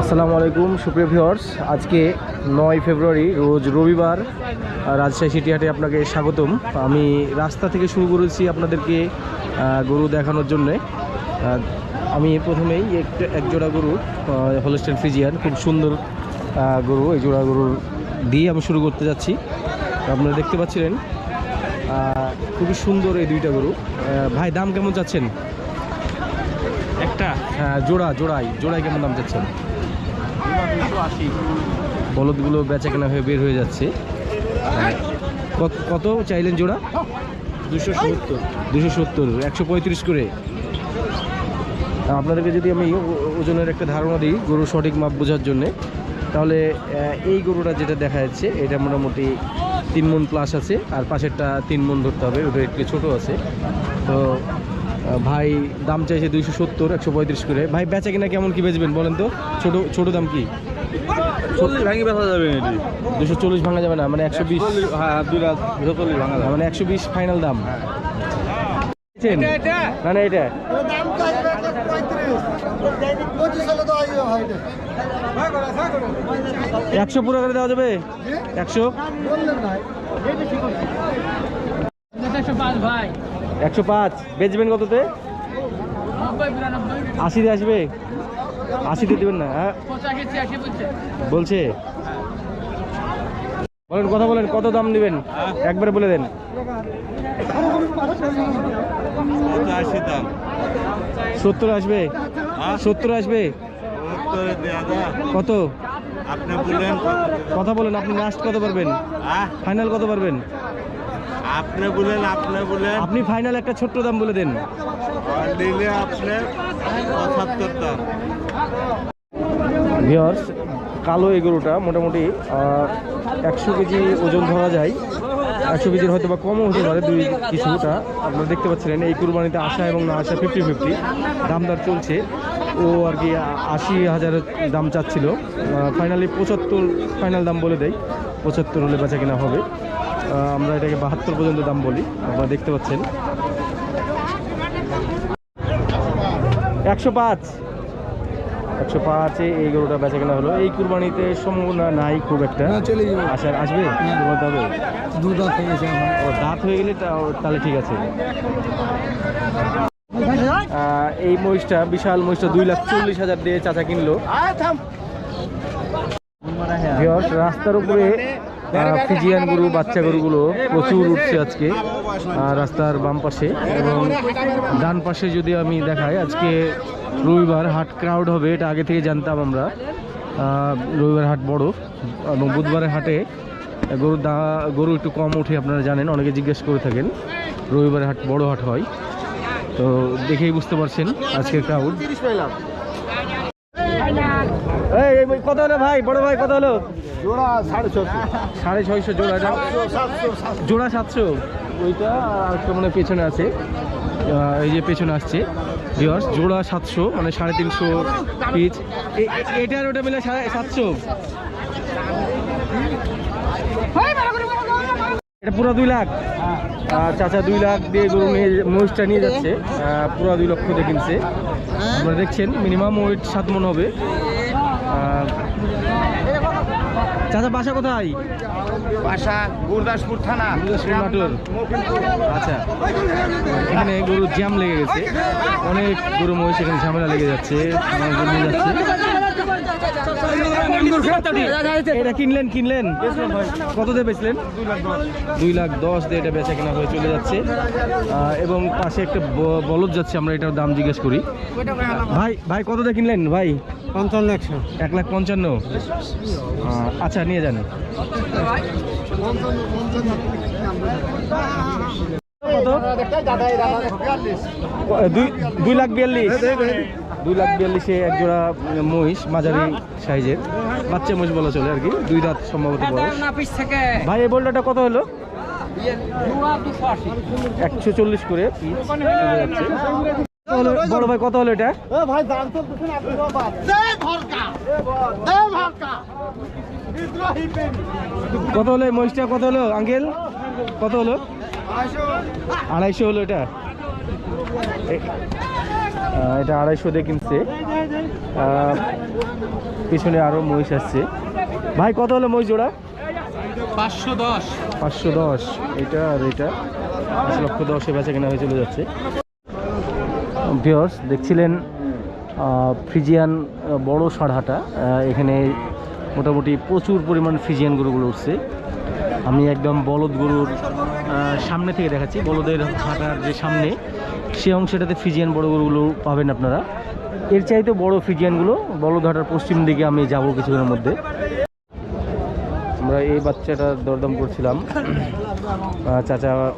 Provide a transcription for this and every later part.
আসসালামু আলাইকুম সুপ্রিয় ভিউয়ার্স। আজকে নয় ফেব্রুয়ারি রোজ রবিবার রাজশাহী সিটিহাটে আপনাকে স্বাগতম। আমি রাস্তা থেকে শুরু করেছি আপনাদেরকে গরু দেখানোর জন্যে। আমি প্রথমেই একটা এক জোড়া গরু হলস্টেন ফিজিয়ান খুব সুন্দর গরু। এই জোড়া গরুর দিয়ে আমি শুরু করতে যাচ্ছি। আপনারা দেখতে পাচ্ছিলেন খুবই সুন্দর এই দুইটা গরু। ভাই দাম কেমন চাচ্ছেন? একটা। হ্যাঁ জোড়া জোড়াই জোড়াই কেমন দাম চাচ্ছেন? বলদগুলো বেচা কেনা হয়ে বের হয়ে যাচ্ছে। কত- চাইলেন জোড়া? দুশো সত্তর। দুশো সত্তর একশো পঁয়ত্রিশ করে। আপনাদেরকে যদি আমি ওজনের একটা ধারণা দিই গরু সঠিক মাপ বোঝার জন্যে তাহলে এই গরুটা যেটা দেখা যাচ্ছে এটা মোটামুটি তিন মন প্লাস আছে আর পাশেরটা তিন মন ধরতে হবে ওটা একটু ছোটো আছে। তো ভাই দাম চাইছে দুইশো সত্তর একশো পঁয়ত্রিশ করে। ভাই বেচা কিনা কেমন কি বেচবেন বলেন তো? ছোট ছোট দাম কি? চল্লিশ ভাঙি বেচা যাবে এটি। দুশো চল্লিশ ভাঙা যাবে না মানে একশো বিশ। হ্যাঁ দুই রাত দুশো চল্লিশ ভাঙা যাবে। মানে একশো বিশ ফাইনাল দাম। না না এটা। একশো পুরো করে দেওয়া যাবে? একশো? ভাই। একশো পাঁচ। বেচবেন কততে? আশিতে আসবে? আশিতে দেবেন না হ্যাঁ? বলছে। বলেন কথা বলেন কত দাম নেবেন? একবারে বলে দেন। দাম। সত্তর আসবে? সত্তর আসবে? কত? আপনি কথা বলেন আপনি লাস্ট কত পারবেন? ফাইনাল কত পারবেন? আপনি বলেন আপনি বলেন। আপনি ফাইনাল একটা ছোট্ট দাম বলে দেন। দিলে পঁচাত্তর দাম। ভিওর্স কালো এই গরুটা মোটামুটি একশো কেজি ওজন ধরা যায়। একশো কেজির হয়তো বা কমও হতে পারে দুই কিছুটা। আপনারা দেখতে পাচ্ছিলেন এই কুরবানিতে আসা এবং না আসা ফিফটি ফিফটি দামদার চলছে। ও আর কি আশি হাজার দাম চাচ্ছিল। ফাইনালি পঁচাত্তর ফাইনাল দাম বলে দেয়। পঁচাত্তর হলে বেচা কেনা হবে। আমরা এটাকে বাহাত্তর পর্যন্ত দাম বলি আপনারা দেখতে পাচ্ছেন। একশো পাঁচ। একশো পাঁচে এই গরুটা বেচা কেনা হলো। এই কুরবানিতে সম্ভাবনা নাই খুব একটা। চলে যাব। আসার আসবে? হবে? দু দাঁত হয়ে গেছে ও দাঁত হয়ে গেলে তা- তাহলে ঠিক আছে। আহ, এই মহিষটা বিশাল মহিষটা দুই লাখ চল্লিশ হাজার দিয়ে চাচা কিনলো। রাস্তার উপরে ফিজিয়ান গরু, বাচ্চা গরুগুলো প্রচুর উঠছে আজকে রাস্তার বাম পাশে এবং ডান পাশে যদি আমি দেখাই, আজকে রবিবার হাট ক্রাউড হবে, এটা আগে থেকে জানতাম আমরা। রবিবার হাট বড় এবং বুধবারের হাটে গরুর দা, গরু একটু কম উঠে, আপনারা জানেন, অনেকে জিজ্ঞেস করে থাকেন, রবিবারের হাট বড় হাট হয়। তো দেখেই বুঝতে পারছেন আজকের ক্রাউড কত হলো ভাই? বড় ভাই, কত হলো? জোড়া সাড়ে ছশো সাড়ে ছয়শো জোড়া জোড়া সাতশো? ওইটা আর একটা মানে পেছনে আছে। আহ, এই যে পেছনে আসছে। ভিওর্স জোড়া সাতশো মানে সাড়ে তিনশো পিচ এটার ওটা মিলে সাড়ে সাতশো। এটা পুরো দুই লাখ। আহ, চাচা দুই লাখ দিয়ে গরু নিয়ে মহিষটা নিয়ে যাচ্ছে। আহ, পুরো দুই লক্ষ দিয়ে কিনছে। আপনারা দেখছেন মিনিমাম ওয়েট সাত মন হবে। চাচা বাসা কোথায়? বাসা গুরদাসপুর থানা। নাটোর। আচ্ছা এখানে গরু জ্যাম লেগে গেছে। অনেক গরু মহিষ এখানে ঝামেলা লেগে যাচ্ছে। গরু যাচ্ছে। এটা কিনলেন কিনলেন কত দিয়ে বেচলেন দুই লাখ দশ দিয়ে এটা বেচা কেনা হয়ে চলে যাচ্ছে এবং পাশে একটা ব- বলদ যাচ্ছে আমরা এটার দাম জিজ্ঞেস করি ভাই ভাই কত দিয়ে কিনলেন ভাই পঞ্চান্ন একশো এক লাখ পঞ্চান্ন আচ্ছা নিয়ে যান কত দুই দুই লাখ বিয়াল্লিশ দুই লাখ বিয়াল্লিশে এক জোড়া মহিষ মাঝারি সাইজের। বাচ্চা মহিষ বলা চলে আর কি দুই দাঁত সম্ভবত ভাই এই বোল্ডারটা কত হলো? একশো চল্লিশ করে? বড় ভাই কত হলো এটা? কত হলো মহিষটা? কত হলো? আঙ্কেল কত হলো? আড়াইশো। হলো এটা? এটা আড়াইশো দিয়ে কিনছে। পিছনে আরও মহিষ আসছে ভাই কত হলো মহিষ জোড়া? পাঁচশো দশ। পাঁচশো দশ। এটা আর এটা। পাঁচ লক্ষ দশে বেচা কেনা হয়ে চলে যাচ্ছে। ভিওর্স দেখছিলেন ফ্রিজিয়ান বড় আহ, এখানে মোটামুটি প্রচুর পরিমাণ ফ্রিজিয়ান গরুগুলো উঠছে। আমি একদম বলদ গরুর সামনে থেকে দেখাচ্ছি। বলদের হাঁটার যে সামনে সে অংশটাতে ফিজিয়ান বড় গরুগুলো পাবেন আপনারা। এর চাইতে বড় ফিজিয়ানগুলো বলদ হাটার পশ্চিম দিকে আমি যাব কিছুক্ষণের মধ্যে। আমরা এই বাচ্চাটার দরদাম করছিলাম। চাচা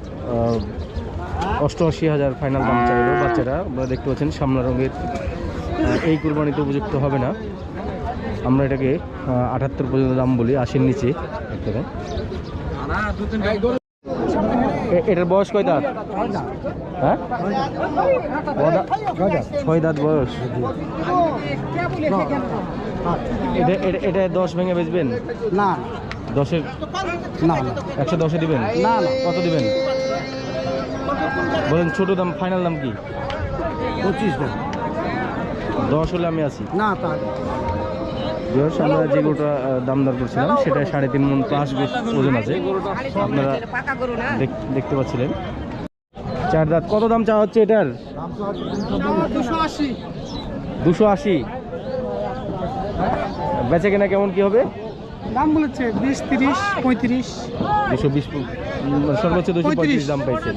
অষ্টআশি হাজার ফাইনাল দাম চাইলো বাচ্চাটা। আপনারা দেখতে পাচ্ছেন সামনা রঙের এই কুরবানিতে উপযুক্ত হবে না। আমরা এটাকে আটাত্তর পর্যন্ত দাম বলি, আশির নিচে। এক টাকা এ- এটার বয়স কয় দাঁত? হ্যাঁ? ছয় দাঁত বয়স। এটা এটা- এটা দশ ভেঙে বেচবেন? না। দশের? না। একশো দশে দিবেন? না, না। কত দিবেন? বলেন ছোট দাম ফাইনাল দাম কি? পঁচিশ দাম। দশ হলে আমি আছি। না তা দশ আমরা যে গরুটা আহ, দাম দর করছিলাম সেটা সাড়ে তিন মন প্লাস ওজন আছে। আপনারা দেখ- দেখতে পাচ্ছিলেন। চার দাঁত কত দাম চাওয়া হচ্ছে এটার? দুশো আশি। বেচে কেনা কেমন কি হবে? দাম বলেছে বিশ তিরিশ পঁয়ত্রিশ। দুশো বিশ সর্বোচ্চ দুশো পঁয়ত্রিশ। দাম পাইছেন।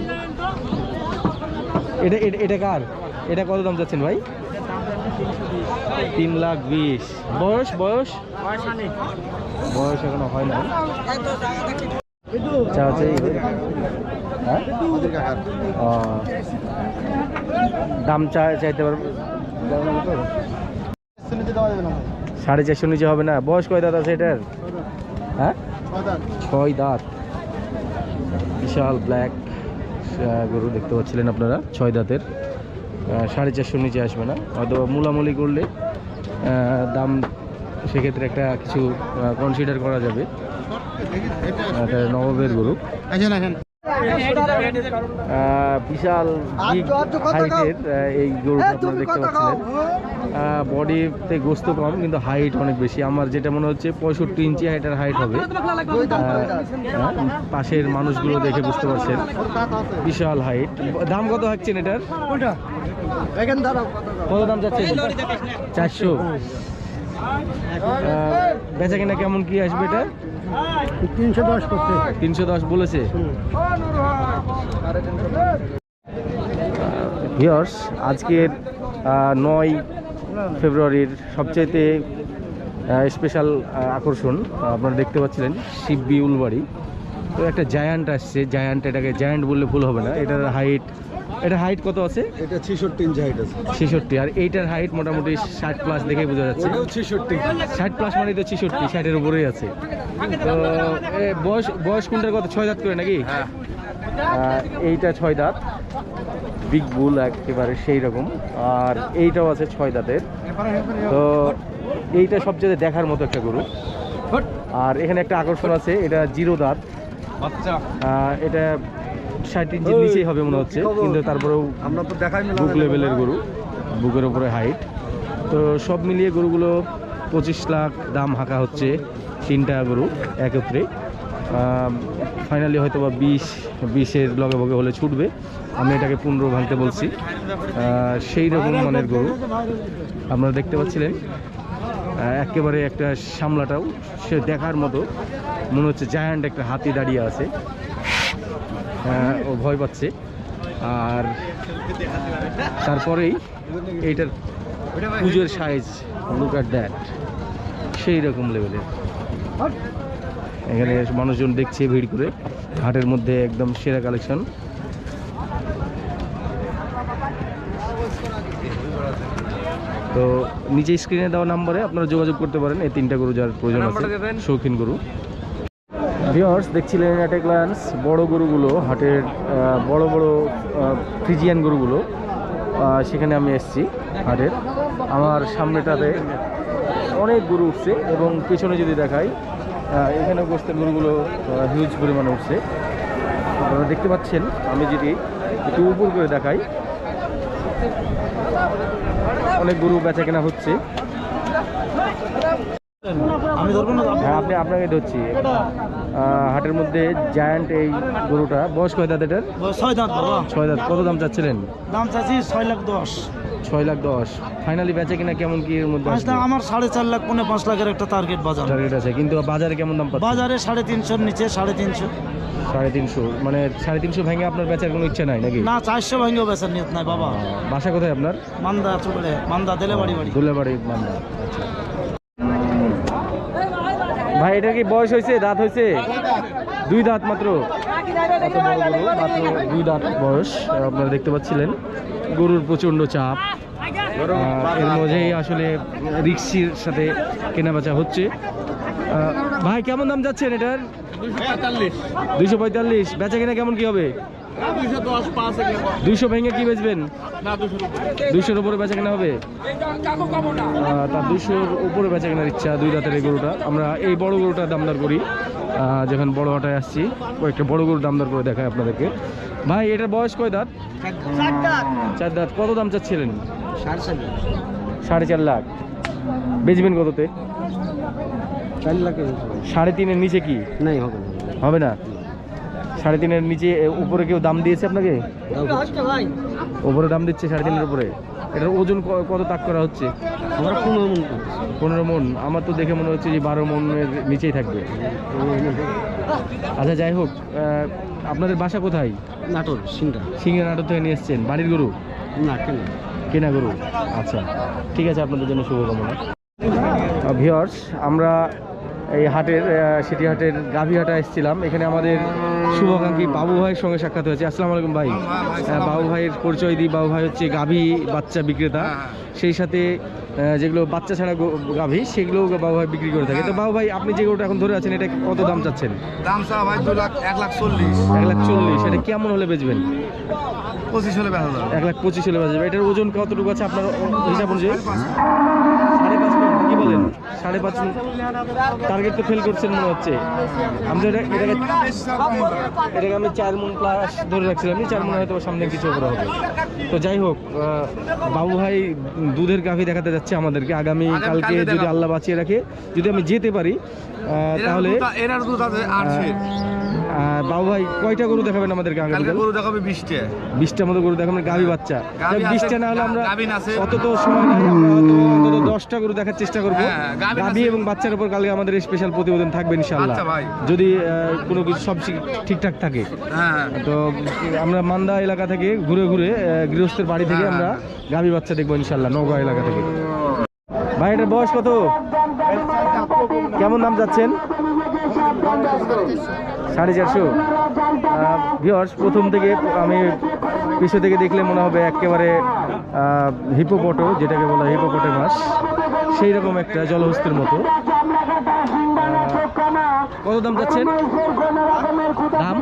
এটা এটা- এটা কার? এটা কত দাম চাচ্ছেন ভাই? তিন লাখ বিশ। বয়স বয়স? বয়স এখনও হয় না হ্যাঁ? দাম চাইতে সাড়ে চারশো নিচে হবে না। বয়স কয় দাঁত আছে এটার? হ্যাঁ? ছয় দাঁত? বিশাল ব্ল্যাক গরু দেখতে পাচ্ছিলেন আপনারা, ছয় দাঁতের। সাড়ে চারশোর নিচে আসবে না। হয়তো মূলামূলি করলে দাম সেক্ষেত্রে একটা কিছু কনসিডার করা যাবে। নবাবের গরু বিশাল হাইটের এই গরুটা আপনারা দেখতে পাচ্ছিলেন বডিতে গোস্ত কম কিন্তু হাইট অনেক বেশি। আমার যেটা মনে হচ্ছে পঁয়ষট্টি ইঞ্চি হাইটের হাইট হবে। আহ, হ্যাঁ, পাশের মানুষগুলো দেখে বুঝতে পারছেন। বিশাল হাইট দাম কত হাঁকছেন এটার? কত দাম? যাচ্ছে? চারশো। বেচা কিনা কেমন কি আসবে এটা? তিনশো দশ করছে। তিনশো দশ বলেছে। ভিওর্স আজকের নয় ফেব্রুয়ারির সবচাইতে স্পেশাল আকর্ষণ আপনারা দেখতে পাচ্ছিলেন শিববি উলবাড়ি তো একটা জায়ান্ট আসছে জায়ান্ট এটাকে জায়ান্ট বললে ভুল হবে না। এটার হাইট এটা হাইট কত আছে? এটা ছিষট্টি ইঞ্চি হাইট আছে। ছেষট্টি আর এইটার হাইট মোটামুটি ষাট প্লাস দেখে বোঝা যাচ্ছে। ছিষট্টি। ষাট প্লাস মানে তো ছেষট্টি ষাটের উপরেই আছে। তো এ, বয়স বয়স কোনটার কত ছয় দাঁত করে নাকি? আহ, এইটা ছয় দাঁত। বিগ বুল একেবারে সেই রকম। আর এইটাও আছে ছয় দাঁতের। তো এইটা সবচেয়ে দেখার মতো একটা গরু। আর এখানে একটা আকর্ষণ আছে এটা জিরো দাঁত। আহ, এটা ষাট ইঞ্চির নিচেই হবে মনে হচ্ছে কিন্তু তারপরেও আমরা তো দেখাই বুক লেভেলের গরু বুকের উপরে হাইট তো সব মিলিয়ে গরুগুলো পঁচিশ লাখ দাম হাঁকা হচ্ছে তিনটা গরু একত্রে ফাইনালি হয়তো বা বিশ বিশের লগে ভগে হলে ছুটবে। আমি এটাকে পনেরো ভাঙতে বলছি। সেই রকম মানের গরু। আপনারা দেখতে পাচ্ছিলেন একেবারে একটা সামলাটাও সে দেখার মতো। মনে হচ্ছে জায়ান্ট একটা হাতি দাঁড়িয়ে আছে। ও ভয় পাচ্ছে। আর তারপরেই এইটার পুজোর সাইজ লুক অ্যাট দ্যাট সেই রকম লেভেলের এখানে মানুষজন দেখছে ভিড় করে। হাটের মধ্যে একদম সেরা কালেকশন তো নিচে স্ক্রিনে দেওয়া নাম্বারে আপনারা যোগাযোগ করতে পারেন। এই তিনটা গরু যার প্রয়োজন আছে শৌখিন গরু। ভিওর্স দেখছিলেন অ্যাট এ গ্লান্স বড় গরুগুলো, হাটের বড় বড় ফ্রিজিয়ান গরুগুলো। সেখানে আমি এসেছি হাটের। আমার সামনেটাতে অনেক গরু উঠছে এবং পেছনে যদি দেখাই এখানে গোস্তের গরুগুলো হিউজ পরিমাণে উঠছে। আপনারা দেখতে পাচ্ছেন, আমি যদি একটু উপর করে দেখাই, অনেক গরু বেচা কেনা হচ্ছে। আমি ধরবো না হ্যাঁ আপনি আপনাকে ধরছি। হাটের মধ্যে জায়ান্ট এই গরুটা। বয়স কয় দাঁত এটার? ছয় দাঁত বাবা। ছয় দাঁত। কত দাম চাচ্ছিলেন? দাম চাচ্ছি ছয় লাখ দশ। ছয় লাখ দশ। ফাইনালি বেচে কিনা কেমন কি এর মধ্যে আমার সাড়ে চার লাখ পৌনে পাঁচ লাখের একটা টার্গেট বাজার। টার্গেট আছে কিন্তু বাজারে কেমন দাম বাজারে সাড়ে তিনশোর নিচে সাড়ে তিনশো। সাড়ে তিনশো। মানে সাড়ে তিনশো ভেঙে আপনার বেচার কোনো ইচ্ছা নাই নাকি? না চারশো ভাঙ্গেও বেচার নিয়ত নাই বাবা। বাসা কোথায় আপনার? মান্দা চুপড়ে মান্দা দিলে বাড়ি বাড়ি। দুলাবাড়ি মান্দা। আচ্ছা। ভাই এটা কি বয়স হয়েছে? দাঁত হয়েছে? দুই দাঁত মাত্র। মাত্র দুই দাঁত বয়স আপনারা দেখতে পাচ্ছিলেন। গরুর প্রচণ্ড চাপ। এর মধ্যেই আসলে রিক্সির সাথে কেনাবেচা হচ্ছে। আহ, ভাই কেমন দাম যাচ্ছেন এটার? দুইশো পঁয়তাল্লিশ। বেচা কেনা কেমন কি হবে? দুইশো ভেঙে কি বেচবেন? দুইশোর উপরে বেচা কেনা হবে? তার দুইশোর উপরে বেচা কেনার ইচ্ছা দুই রাতের এই গরুটা। আমরা এই বড় গরুটার দামদার করি। যখন বড় হাটায় আসছি কয়েকটা বড় গরুর দামদার করে দেখায় আপনাদেরকে। ভাই এটার বয়স কয় দাঁত? চার দাঁত। কত দাম চাচ্ছিলেন? সাড়ে চার লাখ। বেচবেন কততে? চার সাড়ে তিনের নিচে কি? নাই হবে না? সাড়ে তিনের নিচে উপরে কেউ দাম দিয়েছে আপনাকে? উপরে দাম দিচ্ছে সাড়ে তিনের উপরে। এটার ওজন কত তাক করা হচ্ছে? আমরা পনেরো মন। পনেরো মন। আমার তো দেখে মনে হচ্ছে যে বারো মনের নিচেই থাকবে। আচ্ছা যাই হোক আপনাদের বাসা কোথায়? নাটোর সিংটা সিংহে নাটোর থেকে নিয়ে এসছেন। বাড়ির গরু? না কেন। কেনা গরু। আচ্ছা ঠিক আছে আপনাদের জন্য শুভকামনা। ভিওর্স আমরা এই হাটের সিটি হাটের গাভী হাটা এসেছিলাম। এখানে আমাদের শুভাকাঙ্ক্ষী বাবু ভাইয়ের সঙ্গে সাক্ষাৎ হয়েছে। আসসালামু আলাইকুম ভাই। বাবু ভাইয়ের পরিচয় দিই। বাবু ভাই হচ্ছে গাভী বাচ্চা বিক্রেতা। সেই সাথে যেগুলো বাচ্চা ছাড়া গাভী সেগুলো বাবু ভাই বিক্রি করে থাকে। তো বাবু ভাই আপনি যে গরুটা এখন ধরে আছেন এটা কত দাম চাচ্ছেন? দাম ভাই দু লাখ এক লাখ চল্লিশ। এক লাখ চল্লিশ। এটা কেমন হলে বেচবেন? পঁচিশ হলে বেচা এক লাখ পঁচিশ হলে বেচবেন এটার ওজন কতটুকু আছে আপনার হিসাব অনুযায়ী? সাড়ে পাঁচ টার্গেট তো ফেল করছেন মনে হচ্ছে। আমরা এটা- এটাকে এটাকে আমি চার মন প্লাস ধরে রাখছিলাম চার মন হয়তো সামনে কিছু করে হবে। তো যাই হোক বাবু ভাই দুধের গাভি দেখাতে যাচ্ছে আমাদেরকে। আগামী কালকে যদি আল্লাহ বাঁচিয়ে রাখে যদি আমি যেতে পারি তাহলে দুধ আছে বাবু ভাই কয়টা গরু দেখাবেন আমাদেরকে কালকে গরু দেখাবে বিশটে। বিশটার মতো গরু দেখাবেন গাভী বাচ্চা। বিশটা না হলে আমরা অত তো সময় নাই অন্তত দশটা গরু দেখার চেষ্টা করব। হ্যাঁ, গাভী এবং বাচ্চার উপর কালকে আমাদের স্পেশাল প্রতিবেদন থাকবে ইনশাল্লাহ আচ্ছা যদি কোনো কিছু সব ঠিকঠাক থাকে। হ্যাঁ তো আমরা মান্দা এলাকা থেকে ঘুরে ঘুরে গৃহস্থের বাড়ি থেকে হ্যাঁ, আমরা গাভী বাচ্চা দেখব ইনশাল্লাহ নৌকা এলাকা থেকে। ভাই এটার বয়স কত? কেমন দাম যাচ্ছেন সাড়ে চারশো। ভিওর্স প্রথম থেকে আমি পিছু থেকে দেখলে মনে হবে একেবারে হিপোপটো যেটাকে বলা হিপোপটে মাছ। সেই রকম একটা জলহস্তির মতো। কত দাম যাচ্ছেন দাম?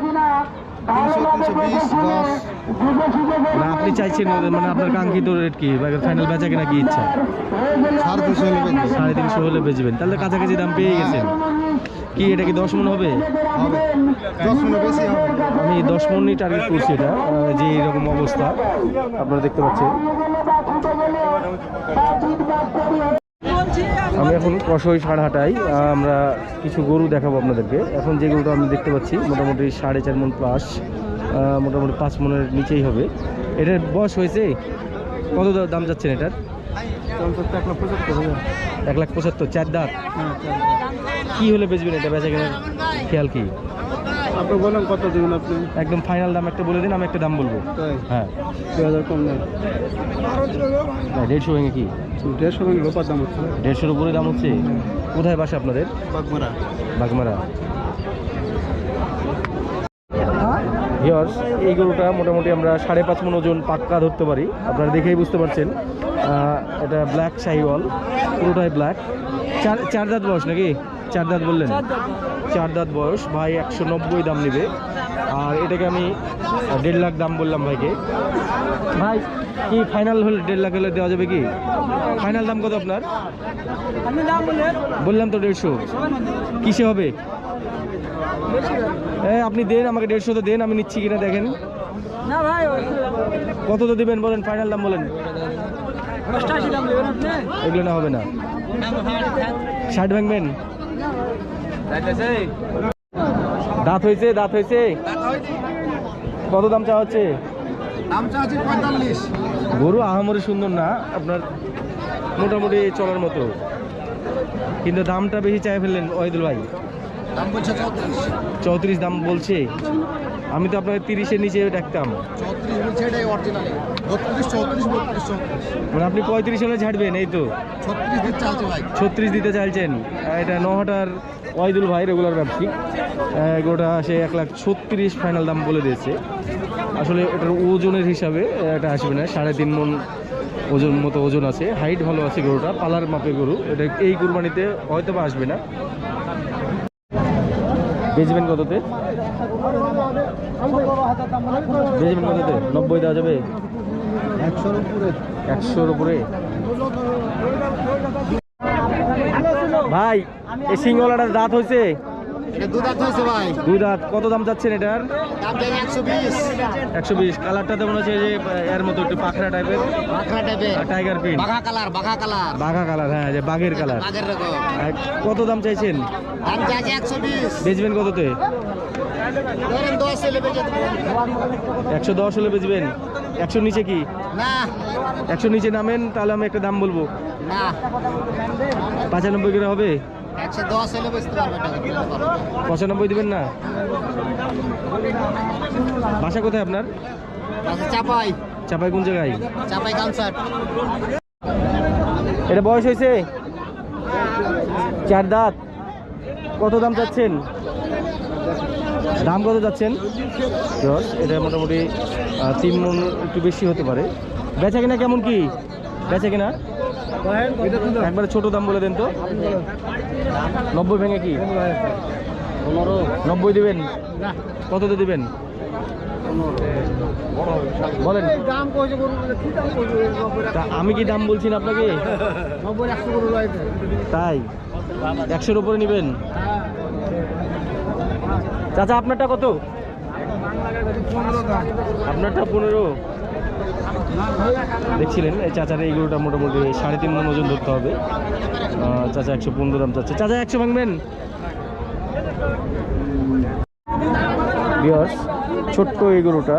না আপনি চাইছেন মানে আপনার কাঙ্ক্ষিত রেট কি? ফাইনাল বেচা কিনা কি ইচ্ছা। সাড়ে তিনশো হলে বেচবেন। তাহলে কাছাকাছি দাম পেয়ে গেছেন। কি এটা কি দশ মন হবে? আমি দশ মনই টার্গেট করছি এটা যে এরকম অবস্থা আপনারা দেখতে পাচ্ছেন। আমি এখন কষই সাড়হাটাই আমরা কিছু গরু দেখাবো আপনাদেরকে। এখন যে গরুটা আমি দেখতে পাচ্ছি মোটামুটি সাড়ে চার মন প্লাস মোটামুটি পাঁচ মনের নিচেই হবে। এটার বয়স হয়েছে? কত দাম যাচ্ছেন এটার? এক লাখ পঁচাত্তর চার দাঁত। কি হলে বেচবেন এটা বেচা কেনার খেয়াল কি? আপনি বলেন কত দিবেন আপনি? একদম ফাইনাল দাম একটা বলে দিন আমি একটা দাম বলব। হ্যাঁ। দু হাজার কম নেই। হ্যাঁ, দেড়শো ভেঙে কি? দেড়শো ভেঙে লোপার দাম হচ্ছে। দেড়শোর উপরে দাম হচ্ছে? কোথায় বাসা আপনাদের? বাগমারা। বাগমারা। ভিওর্স এই গরুটা মোটামুটি আমরা সাড়ে পাঁচ মন ওজন পাক্কা ধরতে পারি। আপনারা দেখেই বুঝতে পারছেন। এটা ব্ল্যাক শাহিওয়াল পুরোটাই ব্ল্যাক চার চার দাঁত বয়স নাকি? চার দাঁত বললেন? চার দাঁত বয়স। ভাই একশো নব্বই দাম নেবে। আর এটাকে আমি দেড় লাখ দাম বললাম ভাইকে। ভাই কি ফাইনাল হলে দেড় লাখ হলে দেওয়া যাবে কি? ফাইনাল দাম কত আপনার? বললাম তো দেড়শো। কিসে হবে? এ আপনি দেন আমাকে দেড়শো তো দেন আমি নিচ্ছি কিনা দেখেন। না ভাই কত তো দিবেন বলেন ফাইনাল দাম বলেন। এগুলো না হবে না। ষাট ভাঙবেন। দাঁত হয়েছে দাঁত হয়েছে। কত দাম চাওয়া হচ্ছে? গরু আহামরি সুন্দর না আপনার মোটামুটি চলার মতো। কিন্তু দামটা বেশি চাই ফেললেন ওয়াহিদুল ভাই। চৌত্রিশ। দাম বলছে? আমি তো আপনাকে তিরিশের নিচে ডাকতাম মানে আপনি পঁয়ত্রিশ হলে ছাড়বেন এই তো। ছত্রিশ দিতে চাইছেন। এটা নহাটার ওয়াইদুল ভাই রেগুলার ব্যবসায়িক আহ, গোটা সে এক লাখ ছত্রিশ ফাইনাল দাম বলে দিয়েছে। আসলে এটার ওজনের হিসাবে এটা আসবে না। সাড়ে তিন মন ওজন মতো ওজন আছে। হাইট ভালো আছে গরুটা। পালার মাপে গরু। এটা এই কুরবানিতে হয়তো বা আসবে না। বেচবেন কততে? বেচবেন কততে? নব্বই দেওয়া যাবে? একশোর উপরে। একশোর উপরে? ভাই এই সিঙ্গলাটার দাঁত হয়েছে দুই দাঁত কত দাম এটার? একশো বিশ। একশো কালারটা তো মনে হচ্ছে যে এর মতো একটু পাখরা টাইপের টাইগার প্রিন্ট বাঘা কালার বাঘা কালার। বাঘা কালার হ্যাঁ যে বাঘের কালার। কত দাম চাইছেন? একশো বেচবেন কততে? একশো দশ হলে বেচবেন? একশোর নিচে কি? না। একশোর নিচে নামেন তাহলে আমি একটা দাম বলব। পঁচানব্বই করে হবে? পঁচানব্বই দিবেন না? বাসা কোথায় আপনার? চাপাই। চাপাই কোন জায়গায়? চাপাই কনসার্ট এটা বয়স হয়েছে? চার দাঁত। কত দাম চাচ্ছেন? দাম কত যাচ্ছেন দশ এটা মোটামুটি তিন মন একটু বেশি হতে পারে। বেচা কিনা কেমন কি? বেচা কিনা? একবারে ছোট দাম বলে দেন তো। নব্বই ভেঙে কি? নব্বই দিবেন? কততে দিবেন? বলেন। আমি কি দাম বলছি না আপনাকে? তাই? একশোর উপরে নেবেন? চাচা, আপনারটা কত? আপনারটা পনেরো। দেখছিলেন, এই চাচার এই গরুটা মোটামুটি সাড়ে তিন মন ওজন ধরতে হবে। চাচা একশো পনেরো দাম চাচ্ছে। চাচা, একশো ভাঙবেন? ছোট্ট এই গরুটা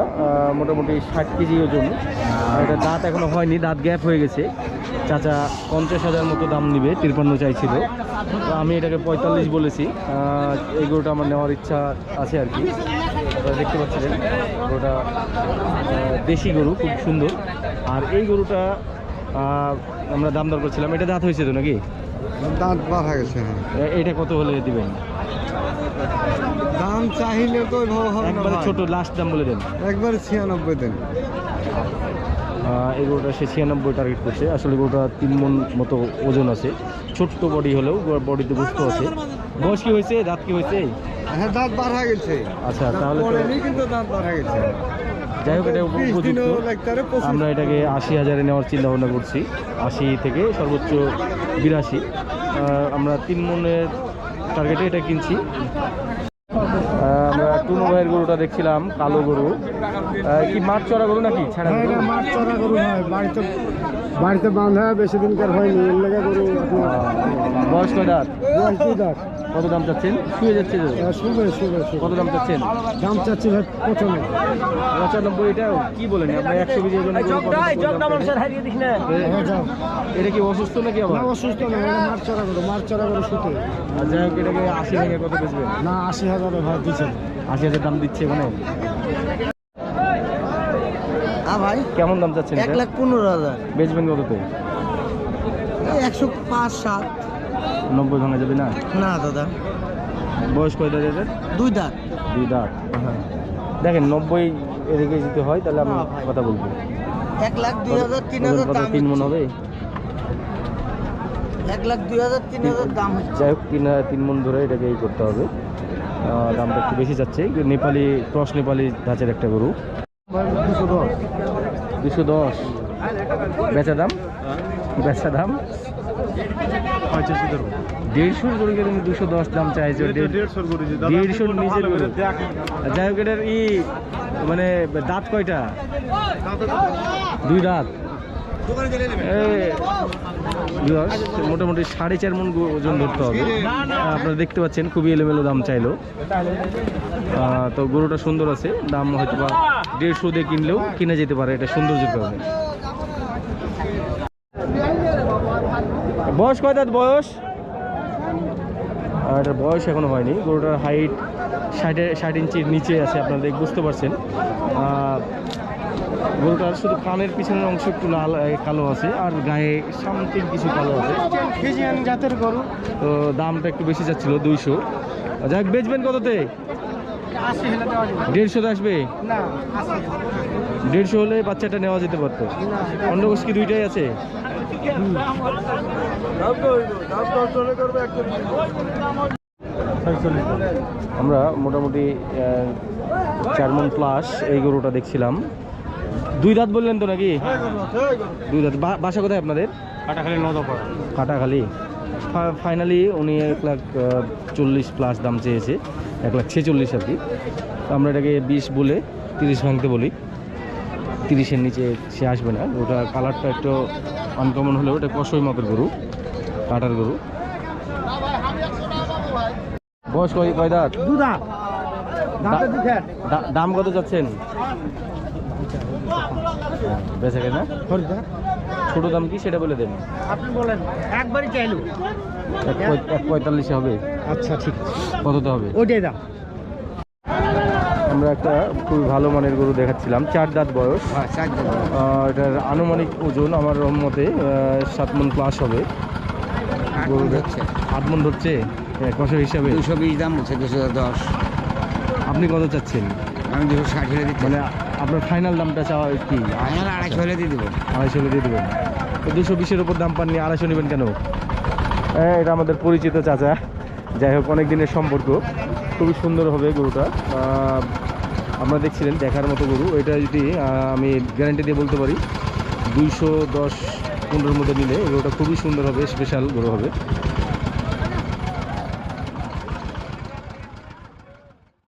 মোটামুটি ষাট কেজি ওজন। এটা দাঁত এখনও হয়নি, দাঁত গ্যাপ হয়ে গেছে। চাচা পঞ্চাশ হাজার মতো দাম নিবে, তিরপান্ন চাইছিল। আমি এটাকে পঁয়তাল্লিশ বলেছি। এই গরুটা আমার নেওয়ার ইচ্ছা আছে আর কি। আপনারা দেখতে পাচ্ছিলেন গরুটা দেশি গরু খুব সুন্দর। আর এই গরুটা আমরা দাম দর করছিলাম। এটা দাঁত হয়েছে তো নাকি? দাঁত হয়ে গেছে হ্যাঁ। এটা কত হলে দিবেন? দাম চাহিলে তো একবারে ছোট লাস্ট দাম বলে দেন। একবারে ছিয়ানব্বই দিন। এই গরুটা সে ছিয়ানব্বই টার্গেট করছে। আসলে গরুটা তিন মন মতো ওজন আছে। ছোট্ট বডি হলেও বডিতে বুঝতে আছে। বয়স কি হয়েছে? দাঁত কি হয়েছে? হ্যাঁ দাঁত বার গেছে। আচ্ছা তাহলে কিন্তু দাঁত বার গেছে। যাই হোক এটা উপযুক্ত। আমরা এটাকে আশি হাজারে নেওয়ার চিন্তা ভাবনা করছি। আশি থেকে সর্বোচ্চ বিরাশি। আমরা তিন মনের টার্গেটে এটা কিনছি। টুনু ভাইয়ের গরুটা দেখছিলাম কালো গরু। কি মাঠ চড়া গরু নাকি? ছাড়া হ্যাঁ, গরু? মাছ চড়া গরু হয় বাড়িতে বাড়িতে বাঁধা বেশি দিনকার হয়নি এর লেগে গরু আপনার আহ, বয়স কয় দাঁত বয়স্ক দাঁত কত দাম চাচ্ছেন? শুয়ে যাচ্ছে হ্যাঁ, শুবে শুবে শুবে কত দাম চাচ্ছেন? দাম চাচ্ছি ভাই প্রথমে পঁচানব্বই এটা কি বলেন? আপনি একশো কেজি ওজনের গরু পঁচানব্বই দাম চাচ্ছেন? হ্যাঁ। এটা কি অসুস্থ নাকি না আবার অসুস্থ না চড়া শুতে। যাই হোক এটাকে আশি হাজার কত বেচবেন? না আশি হাজারে ভাই দিচ্ছে। আশি হাজার দাম দিচ্ছে মানে হ্যাঁ ভাই কেমন দাম চাচ্ছেন এক লাখ পনেরো হাজার। বেচবেন কততে একশো পাঁচ সাত। নব্বই ভাঙা যাবে না? না দাদা। বয়স কয় দাঁত এদের? দুই দাঁত। দুই দাঁত। হ্যাঁ দেখেন নব্বই এদিকে যদি হয় তাহলে আমি কথা বলব। এক লাখ দুই হাজার তিন হাজার তিন মন হবে? এক লাখ দুই হাজার তিন হাজার দাম হচ্ছে। যাই হোক তিন তিন মন ধরে এটাকে এই করতে হবে। দামটা একটু বেশি যাচ্ছে। নেপালি ক্রস নেপালি ধাঁচের একটা গরু। দুশো দশ দুশো দশ। বেচা দাম? বেচা দাম? দেড়শোর গরু কিন্তু দুশো দশ দাম চাইছে দেড়শোর নিচের গরু। যাই হোক এটার ই মানে দাঁত কয়টা? দুই দাঁত। মোটামুটি সাড়ে চার মন ওজন ধরতে হবে। আপনারা দেখতে পাচ্ছেন খুবই এলোমেলো দাম চাইলো। তো গরুটা সুন্দর আছে। দাম হয়তো বা দেড়শো দিয়ে কিনলেও কিনে যেতে পারে এটা সৌন্দর্যের কারণে। বয়স কয় দাঁত বয়স? আর এটার বয়স এখনও হয়নি। গরুটার হাইট ষাটে ষাট ইঞ্চির নিচে আছে আপনারা দেখ বুঝতে পারছেন। গরুটার শুধু কানের পিছনের অংশ একটু লাল কালো আছে আর গায়ে সামথিং কিছু কালো আছে। জাতের গরু। তো দামটা একটু বেশি যাচ্ছিল দুইশো। যাই বেচবেন কততে? দেড়শোতে আসবে? দেড়শো হলে বাচ্চাটা নেওয়া যেতে পারতো। অন্য কি দুইটাই আছে? আমরা মোটামুটি চারমন চার প্লাস এই গরুটা দেখছিলাম। দুই দাঁত বললেন তো নাকি? দুই দাঁত। বাসা কোথায় আপনাদের? কাটাখালি নদপাড়া। কাটাখালি। ফাইনালি উনি এক লাখ চল্লিশ প্লাস দাম চেয়েছে এক লাখ ছেচল্লিশ আর কি। তো আমরা এটাকে বিশ বলে তিরিশ ভাঙতে বলি। তিরিশের নিচে সে আসবে না। ওটা কালারটা একটু আনকমন হলেও ওটা কষই মতের গরু কাটার গরু। বয়স কয় কয় দাঁত? দাম কত যাচ্ছেন? বেচা কেনা? ছোট দাম কি সেটা বলে দেন। আপনি বলেন একবারই চাইলো। এক পঁয়তাল্লিশে হবে। আচ্ছা ঠিক কততে হবে? ওইটাই দাম। আমরা একটা খুবই ভালো মানের গরু দেখাচ্ছিলাম চার দাঁত বয়স। হ্যাঁ এটার আনুমানিক ওজন আমার মতে সাত মন প্লাস হবে। গরু আট মন হচ্ছে? কষা হিসাবে? দুশো বিশ দাম হচ্ছে দুশো দশ। আপনি কত চাচ্ছেন? আমি দুশো ষাট হলে দিচ্ছি মানে আপনার ফাইনাল দামটা চাওয়া কি? আড়াইশো হলে দিয়ে দেবো। আড়াইশো হলে দিয়ে দেবেন। তো দুশো বিশের উপর দাম পাননি আড়াইশো নেবেন কেন? হ্যাঁ এটা আমাদের পরিচিত চাচা। যাই হোক অনেক দিনের সম্পর্ক। খুবই সুন্দর হবে গরুটা। আপনারা দেখছিলেন, দেখার মতো গরু। এটা যদি আমি গ্যারান্টি দিয়ে বলতে পারি, দুইশো দশ, পনেরোর মধ্যে নিলে গরুটা খুবই সুন্দর হবে স্পেশাল গরু হবে।